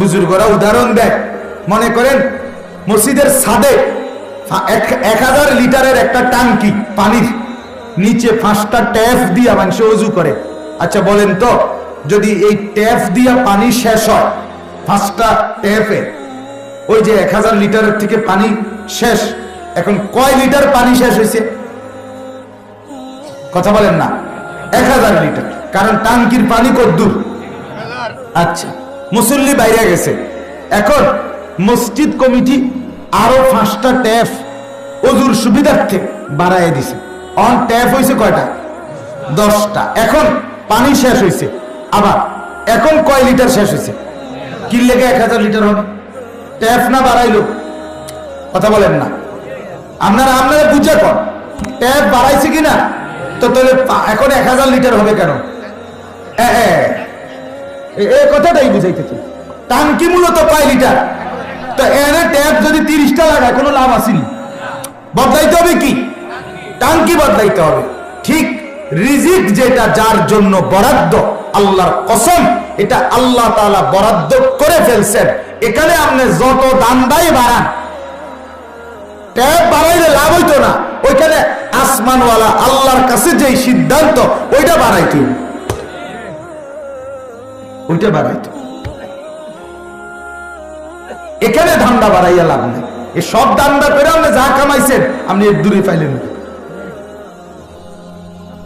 বুজুর্গরা উদাহরণ দেয়। মনে করেন, মসজিদের ছাদে এক- হাজার লিটারের একটা টাঙ্কি পানির নিচে পাঁচটা ট্যাপ দিয়া মানুষ অজু করে। আচ্ছা বলেন তো, যদি এই ট্যাপ দিয়া পানি শেষ হয়, পাঁচটা ট্যাপে ওই যে এক হাজার লিটারের থেকে পানি শেষ, এখন কয় লিটার পানি শেষ হয়েছে? কথা বলেন না। এক হাজার লিটার, কারণ টাঙ্কির পানি কত আচ্ছা। মুসল্লি বাইরে গেছে। এখন মসজিদ কমিটি আরও পাঁচটা ট্যাপ অজুর সুবিধার্থে বাড়ায় দিছে। অন ট্যাপ হয়েছে কয়টা? দশটা। এখন পানি শেষ হয়েছে আবার এখন কয় লিটার শেষ হয়েছে কি লেগে এক হাজার লিটার হবে। ট্যাপ না বাড়াইলো কথা বলেন না। আপনারা আপনারা বুঝে কর ট্যাপ বাড়াইছে কিনা? তো তাহলে এখন এক হাজার লিটার হবে কেন? এ, এ, এ- এ কথাটাই বুঝাইতেছে টাঙ্কি মূলত কয় লিটার? তো এনে ট্যাপ যদি তিরিশটা লাগায় কোনো লাভ আসেনি। বদলাইতে হবে কি? টাঙ্কি বদলাইতে হবে। ঠিক রিজিক যেটা যার জন্য বরাদ্দ আল্লাহর কসম এটা আল্লাহ তাআলা বরাদ্দ করে ফেলছেন। এখানে আপনি যত দান্দাই বাড়ান ট্যাপ বাড়াইলে লাভ হইতো না। ওইখানে আসমানওয়ালা আল্লাহর কাছে যে সিদ্ধান্ত ওইটা বাড়াইতে। ওইটা বাড়াইতে। এখানে ধান্দা বাড়াইয়া লাভ নেই এই সব দান্দা করে আপনি যা কামাইছেন, আপনি এর দূরে পাইলেন।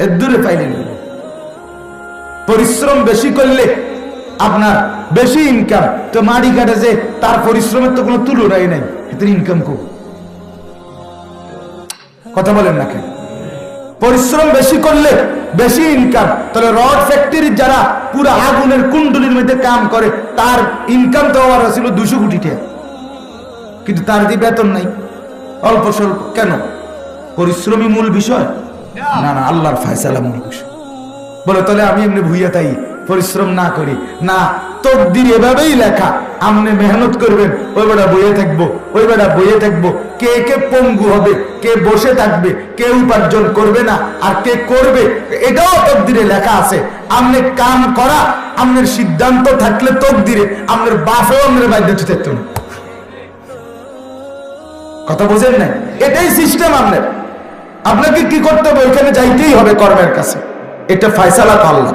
এর দূরে পাইলেন। পরিশ্রম বেশি করলে আপনার বেশি ইনকাম তো মাড়ি কাটে যে তার পরিশ্রমের তো কোনো তুলনাই নাই, এতে ইনকাম খুব কথা বলেন না কেন পরিশ্রম বেশি করলে বেশি ইনকাম তাহলে রড ফ্যাক্টরির যারা পুরো আগুনের কুণ্ডলির মধ্যে কাম করে, তার ইনকাম তো হওয়ার ছিল দুশো কোটি টাকা। কিন্তু তার দিয়ে বেতন নাই। অল্প স্বল্প। কেন? পরিশ্রমী মূল বিষয়। না না, আল্লাহর ফায়সালা মূল বিষয়। বলে, তাহলে আমি এমনি ভুইয়া তাই পরিশ্রম না করি। না, তকদির এভাবেই লেখা। আমনে মেহনত করবেন, ওই বেড়া বইয়ে থাকব, ওই বেড়া বইয়ে থাকব। কে কে পঙ্গু হবে, কে বসে থাকবে, কে উপার্জন করবে না, আর কে করবে, এটাও তকদিরে লেখা আছে। আমনে কাম করা, আমনের সিদ্ধান্ত থাকলে তকদিরে, আমনের বাপেও আমনের বাধ্য থাকতো না। কথা বোঝেন না এটাই সিস্টেম আপনার আপনাকে কি করতে হবে? ওইখানে যাইতেই হবে কর্মের কাছে। এটা ফায়সালা আল্লাহ